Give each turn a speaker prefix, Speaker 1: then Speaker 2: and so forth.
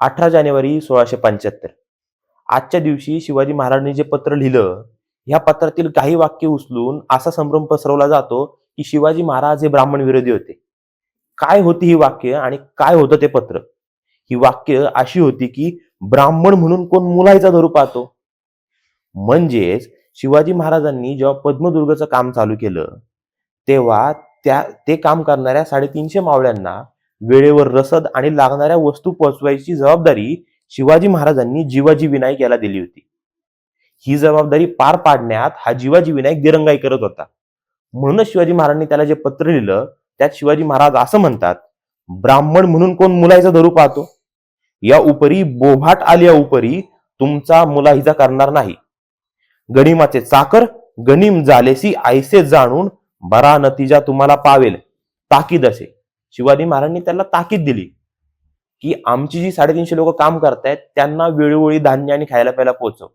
Speaker 1: अठरा जानेवारी सोळाशे पंच्याहत्तर. आजच्या दिवशी शिवाजी महाराजांनी जे पत्र लिहिलं ह्या पत्रातील काही वाक्य उचलून असा संभ्रम पसरवला जातो की शिवाजी महाराज हे ब्राह्मण विरोधी होते. काय होती ही वाक्य आणि काय होतं ते पत्र? ही वाक्य अशी होती की ब्राह्मण म्हणून कोण मुलायचा धरू पाहतो. म्हणजेच शिवाजी महाराजांनी जेव्हा पद्मदुर्गचं काम चालू केलं तेव्हा त्या ते काम करणाऱ्या साडेतीनशे मावळ्यांना वेळेवर रसद आणि लागणाऱ्या वस्तू पोहोचवायची जबाबदारी शिवाजी महाराजांनी जिवाजी विनायक याला दिली होती. ही जबाबदारी पार पाडण्यात हा जिवाजी विनायक दिरंगाई करत होता. म्हणूनच शिवाजी महाराजांनी त्याला जे पत्र लिहिलं त्यात शिवाजी महाराज असं म्हणतात ब्राह्मण म्हणून कोण मुलायचा धरू पाहतो? या उपरी बोभाट आल्या उपरी तुमचा मुलाहिजा करणार नाही. गणिमाचे चाकर गणिम झालेसी आयसे जाणून बरा नतीजा तुम्हाला पावेल. ताकीद असे. शिवाजी महाराजांनी त्याला ताकीद दिली की आमची जी साडेतीनशे लोक काम करतायत त्यांना वेळोवेळी धान्य आणि खायला प्यायला पोहोचव.